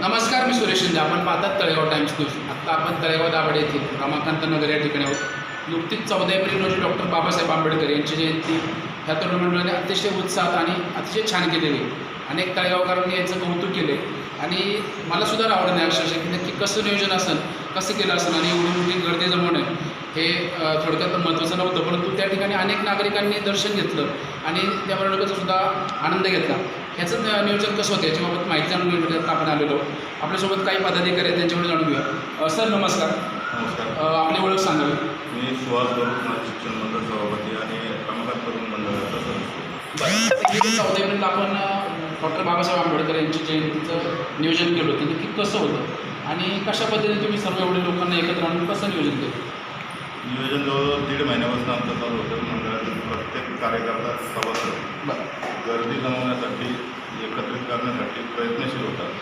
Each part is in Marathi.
नमस्कार मी सुरेश शिंदे. आपण पाहतात तळेगाव टाइम्स न्यूज आत्ता आपण तळेगाव दाभाडे येथील रमाकांत नगर या ठिकाणी आहोत. नुकतीच चौदा एप्रिल रोजी डॉक्टर बाबासाहेब आंबेडकर यांची जयंती ह्या तरुण मंडळाने अतिशय उत्साहात आणि अतिशय छान केलेली. अनेक तळेगावकरांनी याचं कौतुक केले. आणि मला सुद्धा आवड नाही अक्षरशः की नक्की कसं नियोजन असेल कसं केलं असेल आणि एवढी मोठी गर्दी जमवणं हे थोडक्यात महत्त्वाचं नव्हतं. परंतु त्या ठिकाणी अनेक नागरिकांनी दर्शन घेतलं आणि त्या मिरवणुकीचा सुद्धा आनंद घेतला. ह्याचं नियोजन कसं होतं? याच्याबाबत माहिती जाणून घेण्यासाठी आपण आलेलो आपल्यासोबत काही पदाधिकारी आहेत त्यांच्याकडे जाणून घेऊया. सर नमस्कार. नमस्कार. आपली ओळख सांगावी मी सुहास शिक्षण मंडळ सभापती आणि रमाकांत तरुण मंडळाचा सदस्य. चौदा आपण डॉक्टर बाबासाहेब आंबेडकर यांची जयंतीचं नियोजन केलं होतं. नक्की कसं होतं? आणि कशा पद्धतीने तुम्ही सर्व एवढे लोकांना एकत्र आणून कसं नियोजन केलं? नियोजन जवळजवळ दीड महिन्यापासून आमचं चालू होतं. मंडळातील प्रत्येक कार्यकर्ता सभासद. गर्दी जमवण्यासाठी एकत्रित करण्यासाठी प्रयत्नशील होतात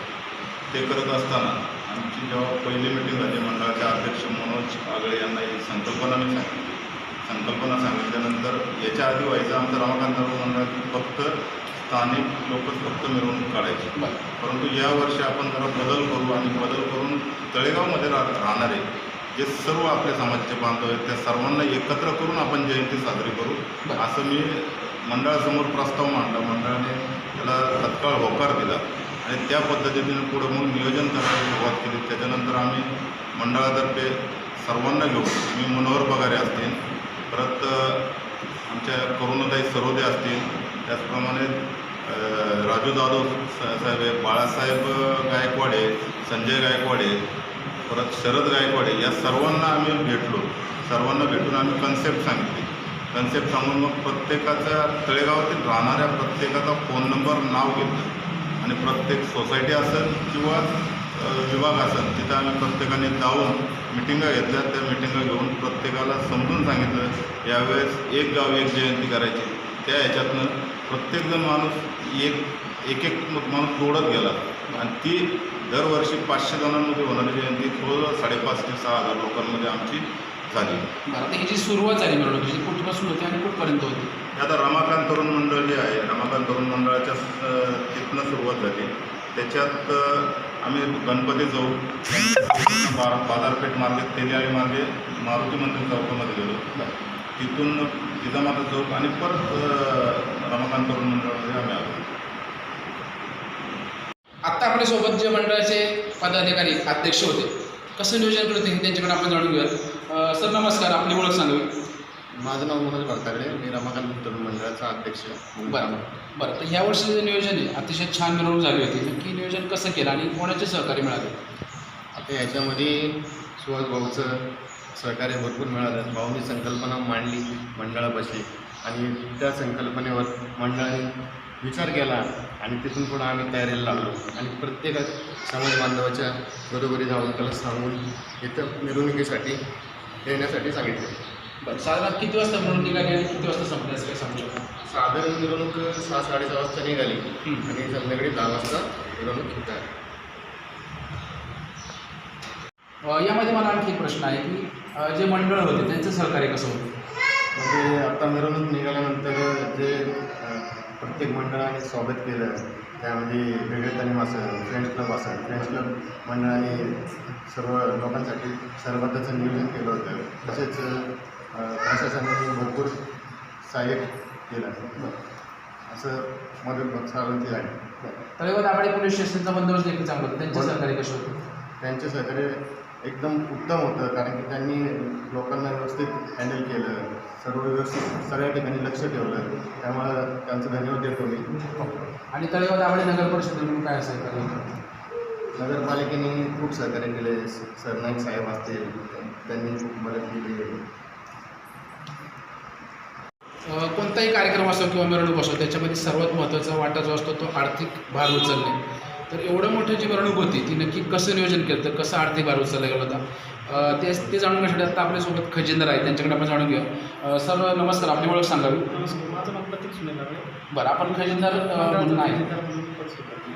ते करत असताना आमची जेव्हा पहिली मिटिंग झाली मंडळाचे अध्यक्ष मनोज आगळे यांना ही संकल्पना मी सांगितली. संकल्पना सांगितल्यानंतर याच्या आधी व्हायचं आमचं रमाकांत मंडळातील फक्त स्थानिक लोकच फक्त मिरवणूक काढायची. परंतु यावर्षी आपण जरा बदल करू आणि बदल करून तळेगावमध्ये रा राहणारे जे सर्व आपल्या समाजाचे बांधव आहेत त्या सर्वांना एकत्र करून आपण जयंती साजरी करू. असं मी मंडळासमोर प्रस्ताव मांडला. मंडळाने त्याला तत्काळ होकार दिला. आणि त्या पद्धतीने पुढं मग नियोजन करायला सुरुवात केली. त्याच्यानंतर आम्ही मंडळातर्फे सर्वांना घेऊन मी मनोहर पगारे असतील परत आमच्या करुणाताई सरोदे असतील त्याचप्रमाणे राजू जाधव सा- साहेब आहे बाळासाहेब गायकवाडे संजय गायकवाडे परत शरद गायकवाडे या सर्वांना आम्ही भेटलो. सर्वांना भेटून आम्ही कन्सेप्ट सांगितली. कन्सेप्ट सांगून मग प्रत्येकाचा तळेगावातील राहणाऱ्या प्रत्येकाचा फोन नंबर नाव घेतलं. आणि प्रत्येक सोसायटी असेल किंवा विभाग असेल तिथं आम्ही प्रत्येकाने जाऊन मिटिंगा घेतल्या. त्या मिटिंगा घेऊन प्रत्येकाला समजून सांगितलं यावेळेस एक गाव एक जयंती करायची. त्या ह्याच्यातनं प्रत्येकजण माणूस एक एक एक माणूस जोडत गेला. आणि ती दरवर्षी पाचशे जणांमध्ये होणारी जयंती जवळजवळ साडेपाच ते सहा हजार लोकांमध्ये आमची झाली. बरं आता ह्याची सुरुवात झाली मिरवणुकीची कुठपासून होती आणि कुठपर्यंत होती? आता रमाकांत तरुण मंडळ जे आहे. रमाकांत तरुण मंडळाच्या तिथनं सुरुवात झाली. त्याच्यात आम्ही गणपती चौक बार बाजारपेठ मार्गे तेलियाळी मार्गे मारुती मंदिर चौकामध्ये गेलो. तिथून जिजामाता चौक आणि परत रमाकांत तरुण मंडळामध्ये आम्ही आलो. आत्ता आपल्यासोबत जे मंडळाचे पदाधिकारी अध्यक्ष होते कसं नियोजन करते हे त्यांच्याकडे आपण जाणून घेऊया अ, सर नमस्कार आपली ओळख सांगावी. माझं नाव मनोज भरतागडे मी रमाकांत तरुण मंडळाचा अध्यक्ष. बरं बरं. तर ह्या वर्षी जे नियोजन आहे अतिशय छान मिरवणूक झाली होती. नक्की नियोजन कसं केलं आणि कोणाचे सहकार्य मिळाले? आता याच्यामध्ये सुहास भाऊचं सहकार्य भरपूर मिळालं. भाऊनी संकल्पना मांडली मंडळापाशी आणि त्या संकल्पनेवर मंडळाने विचार केला. आणि तिथून पुढं आम्ही तयारीला लागलो. आणि प्रत्येक समाज बांधवाच्या घरोघरी जाऊन त्याला सांगून इथं मिरवणुकीसाठी येण्यासाठी सांगितले. बरं साधारण किती वाजता मिरवणूक निघाली आणि किती वाजता संपली असं काही सांगू शकता? साधारण मिरवणूक सहा साडेसहा वाजता निघाली. आणि संध्याकाळी दहा वाजता मिरवणूक अ, यामध्ये मला आणखी एक प्रश्न आहे की जे मंडळ होते त्यांचं सहकार्य कसं होतं? म्हणजे आता मिरवणूक निघाल्यानंतर जे प्रत्येक मंडळाने स्वागत केलं. त्यामध्ये वेगळे तालीम असेल फ्रेंड्स क्लब असेल. फ्रेंड्स क्लब मंडळाने सर्व लोकांसाठी सरबताचं नियोजन केलं होतं. तसेच प्रशासनाने भरपूर सहाय्य केलं. असं मदत सावंती आहे. तळेगाव दाभाडे पोलीस स्टेशनचा बंदोबस्त देखील चांगला होता. त्यांचे. सहकार्य कसे होते? त्यांचे सहकार्य एकदम उत्तम होतं कारण की त्यांनी लोकांना व्यवस्थित हँडल केलं सर्व व्यवस्थित सगळ्या ठिकाणी लक्ष ठेवलं. त्यामुळं त्यांचं धन्यवाद देतो मी. आणि तळेगाव दाभाडे नगर परिषदेकडून काय असेल? नगरपालिकेने खूप सहकार्य केले सरनाईक साहेब असतील त्यांनी खूप मदत केली. कोणताही कार्यक्रम असो किंवा मिरवणूक असो त्याच्यामध्ये सर्वात महत्त्वाचा वाटा जो असतो तो आर्थिक भार उचलणे. तर एवढं मोठं जी मिरवणूक होती ती नक्की कसं नियोजन केलं? तर कसं आर्थिक भार उचलला गेला होता? ते ते जाणून घेण्यासाठी आता आपल्यासोबत खजिनदार आहेत त्यांच्याकडे आपण जाणून घेऊया. अ, सर नमस्कार आपली ओळख सांगावी माझं नाव प्रतीक सुनील आहे. बरं आपण खजिनदार अ, म्हणून आहे.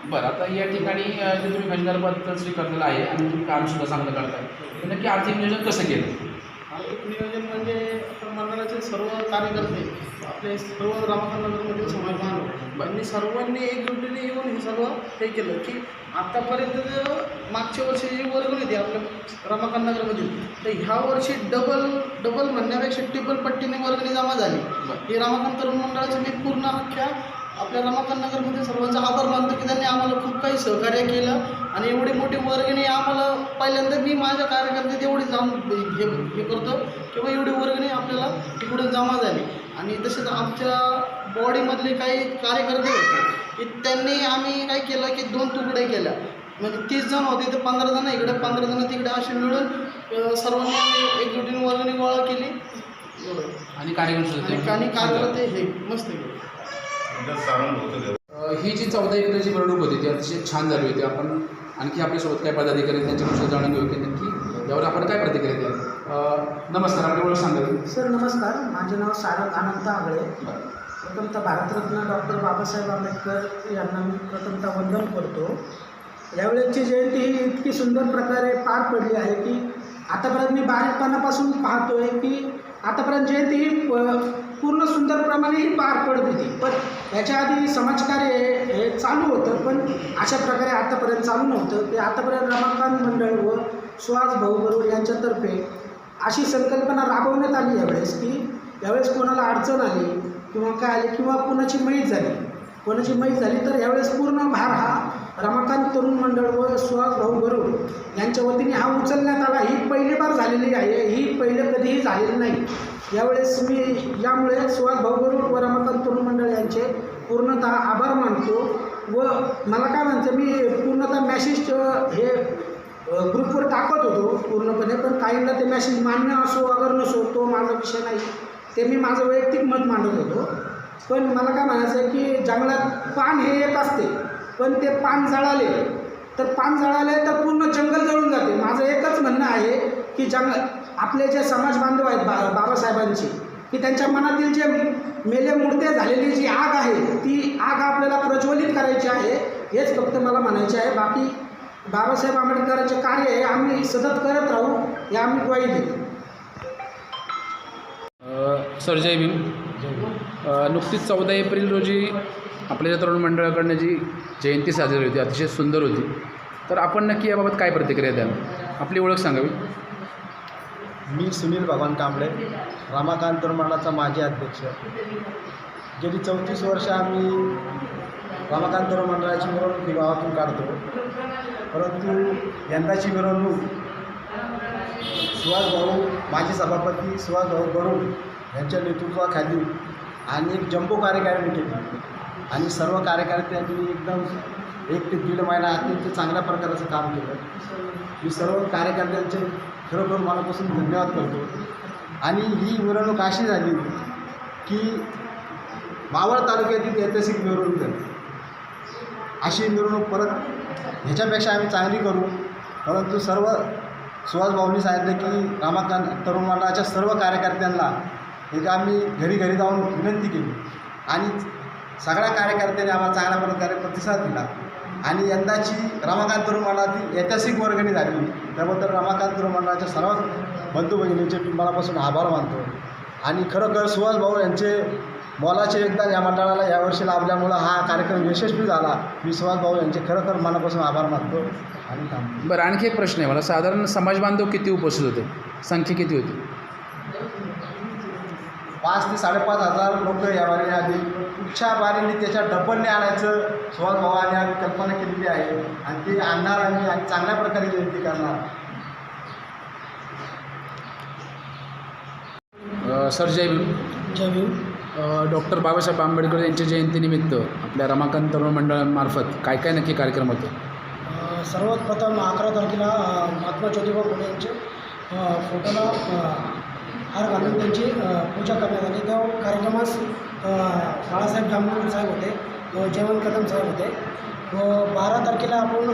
बरं आता या ठिकाणी जे तुम्ही खजिनदार पद स्वीकारलेलं आहे आणि तुम्ही काम सुद्धा चांगलं करताय. तर नक्की आर्थिक नियोजन कसं केलं? आर्थिक नियोजन म्हणजे मंडळाचे सर्व कार्यकर्ते आपले सर्व रामकांतनगरमधील समाज बांधव यांनी सर्वांनी एकजुटीने येऊन हे सर्व हे केलं की आत्तापर्यंत मागच्या वर्षी जी वर्ग होती आपल्या रमाकांतनगरमधील तर ह्या वर्षी डबल डबल म्हणण्यापेक्षा टिबल पट्टीने वर्गणी जमा झाली. ही रमाकांत तरुण मंडळाचे मी पूर्ण अख्ख्या आपल्या रमाकांत नगरमध्ये सर्वांचा आभार मानतो की त्यांनी आम्हाला खूप काही सहकार्य केलं आणि एवढी मोठी वर्गणी आम्हाला पहिल्यांदा मी माझ्या कार्यकर्त्यात एवढी जाम हे हे करतो. किंवा एवढी वर्गणी आपल्याला तिकडून जमा झाली. आणि तसेच आमच्या बॉडीमधले काही कार्यकर्ते होते की त्यांनी आम्ही काय केलं की दोन तुकडे केल्या. म्हणजे तीस जण होते तर पंधरा जण इकडे पंधरा जण तिकडे असे मिळून सर्वांनी एकजुटीने वर्गणी गोळा केली. आणि कार्यक्रम सुरू आणि कार्यकर्ते हे मस्त केलं. ही जी चौदा एकरची मिरवणूक होती ती अतिशय छान झाली होती. आपण आणखी आपल्यासोबत काय पदाधिकारी त्यांच्याकडून जाणून घेऊ की नक्की यावर आपण काय प्रतिक्रिया द्याल अ, नमस्कार आपली ओळख सांगा तुम्ही. सर नमस्कार. माझे नाव सारंग अनंत आगळे. प्रथमतः भारतरत्न डॉक्टर बाबासाहेब आंबेडकर यांना मी प्रथमतः वंदन करतो. यावेळेची जयंती ही इतकी सुंदर प्रकारे पार पडली आहे की आतापर्यंत मी बारीकपणापासून पाहतोय की आतापर्यंत जयंती ही प- पूर्ण सुंदरप्रमाणे ही पार पडत होती. पण याच्या आधी समाजकार्य हे- चालू होतं पण अशा प्रकारे आतापर्यंत चालू नव्हतं. ते आतापर्यंत रमाकांत मंडळ व सुहास भाऊ गरुड यांच्यातर्फे अशी संकल्पना राबवण्यात आली यावेळेस की यावेळेस कोणाला अडचण आली किंवा काय आली किंवा कोणाची मैत झाली कोणाची मैत झाली तर यावेळेस पूर्ण भार हा रमाकांत तरुण मंडळ व सुहास भाऊ गरुड यांच्या वतीने हा उचलण्यात आला. ही पहिले बार झालेली आहे ही पहिले कधीही झालेली नाही. यावेळेस मी यामुळे सुहास भाऊ गरुड व रमाकांत तरुण मंडळ यांचे पूर्णतः आभार मानतो व मला काय म्हणतं मी पूर्णतः मॅसेज हे ग्रुपवर टाकत होतो पूर्णपणे पण काहींना ते मॅसेज मान्य असो अगर नसो तो माझा विषय नाही. ते मी माझं वैयक्तिक मत मांडत होतो. पण मला काय म्हणायचं आहे की जंगलात पान हे एक असते पण ते पान जळाले तर पान जळाले तर पूर्ण जंगल जळून जाते. माझं एकच म्हणणं आहे की जंग आपले जे समाज बांधव आहेत बा बाबासाहेबांची की त्यांच्या मनातील जे मेले मुडते झालेली जी आग आहे ती आग आपल्याला प्रज्वलित करायची आहे हेच फक्त मला म्हणायचे आहे. बाकी बाबासाहेब आंबेडकरांचे कार्य हे आम्ही सतत करत राहू हे आम्ही ग्वाही देतो. अ, सर जय भीम. नुकतीच चौदा एप्रिल रोजी आपल्या या तरुण मंडळाकडनं जी जयंती साजरी होती अतिशय सुंदर होती. तर आपण नक्की याबाबत काय प्रतिक्रिया द्याल? आपली ओळख सांगावी. मी सुनील भगवान कांबळे रमाकांत तरुणाचा माजी अध्यक्ष. गेली चौतीस वर्ष आम्ही रमाकांत तरुण मंडळाची मिरवणूक गावातून काढतो. परंतु यंदाची मिरवणूक सुहास भाऊ माजी सभापती सुहास भाऊ गरुड यांच्या नेतृत्वाखाली आणि एक जम्बो कार्यकारिणी केली. आणि सर्व कार्यकर्त्यांनी एकदम एक ते दीड महिना अत्यंत चांगल्या प्रकारचं काम केलं. मी सर्व कार्यकर्त्यांचे खरोखर मनापासून धन्यवाद करतो. आणि ही मिरवणूक अशी झाली की मावळ तालुक्यातील ऐतिहासिक मिरवणूक झाली. अशी मिरवणूक परत ह्याच्यापेक्षा आम्ही चांगली करू. परंतु सर्व सुहास भाऊंनी सांगितलं की रामाकांत तरुण मंडळाच्या सर्व कार्यकर्त्यांना एक आम्ही घरी घरी जाऊन विनंती केली. आणि सगळ्या कार्यकर्त्यांनी आम्हाला चांगल्या प्रकारे प्रतिसाद दिला. आणि यंदाची रमाकांत तरुण मंडळातील ऐतिहासिक वर्गणी झाली. त्याबद्दल रमाकांत तरुण मंडळाच्या सर्व बंधू भगिनींचे मी मनापासून आभार मानतो. आणि खरोखर सुहास भाऊ यांचे मोलाचे योगदान या मंडळाला यावर्षी लाभल्यामुळं हा कार्यक्रम यशस्वी झाला. मी सुहास भाऊ यांचे खरोखर मनापासून आभार मानतो आणि थांबतो बरं आणखी एक प्रश्न आहे. मला साधारण समाज बांधव किती उपस्थित होते? संख्या किती होती? पाच ते साडेपाच हजार लोक यावारी आली पुढच्या बारीने त्याच्या डबलने आणायचं सुहास भावाने आम्ही कल्पना केलेली आहे. आणि ते आणणार आम्ही आणि चांगल्या प्रकारे जयंती करणार. सर जय भीम. जय भीम. डॉक्टर बाबासाहेब आंबेडकर यांच्या जयंतीनिमित्त आपल्या रमाकांत तरुण मंडळामार्फत काय काय नक्की कार्यक्रम होते? सर्वात प्रथम अकरा तारखेला महात्मा ज्योतिबा फुले यांचे फोटोला हार घालून त्यांची पूजा करण्यात आली. त्या कार्यक्रमास बाळासाहेब जांभूळ साहेब होते व जयवंत कदम साहेब होते. व बारा तारखेला आपण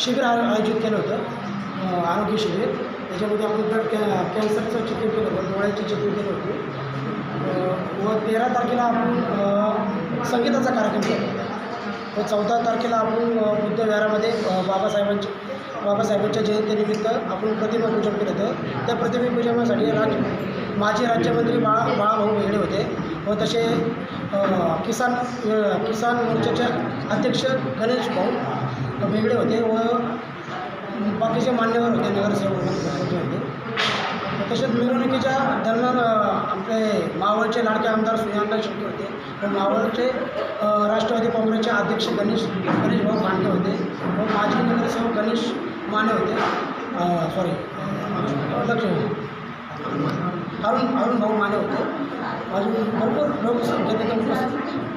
शिबिर आयोजित केलं होतं आरोग्य शिबिर. त्याच्यामध्ये आपण ब्लड कॅ कॅन्सरचं चेकिंग केलं होतं डोळ्याची चेकिंग केलं होतं. व तेरा तारखेला आपण संगीताचा कार्यक्रम केला. व चौदा तारखेला आपण बुद्धविहारामध्ये बुद्ध विहारामध्ये बाबासाहेबांची बाबासाहेबांच्या जयंतीनिमित्त आपण प्रतिमा पूजन केलं होतं. त्या प्रतिमा पूजनासाठी राज माजी राज्यमंत्री बाळा बाळाभाऊ वेगळे होते. व तसे किसान किसान मोर्चाचे अध्यक्ष गणेश भाऊ वेगळे होते. व बाकीचे मान्यवर होते नगरसेवक होते. तसेच मिरवणुकीच्या दरम्यान आपले मावळचे लाडके आमदार सुशांत शेट्टी होते. व मावळचे राष्ट्रवादी काँग्रेसचे अध्यक्ष गणेश गणेश भाऊ मांडे होते. व माजी नगरसेवक गणेश माने होते. सॉरी लक्ष अरुण अरुण भाऊ माने होते. अजून भरपूर लोक उपस्थित